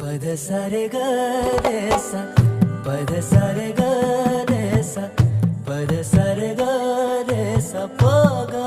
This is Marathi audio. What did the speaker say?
పద సరే గేస పద సరే గేస పద సరే గేస పోగా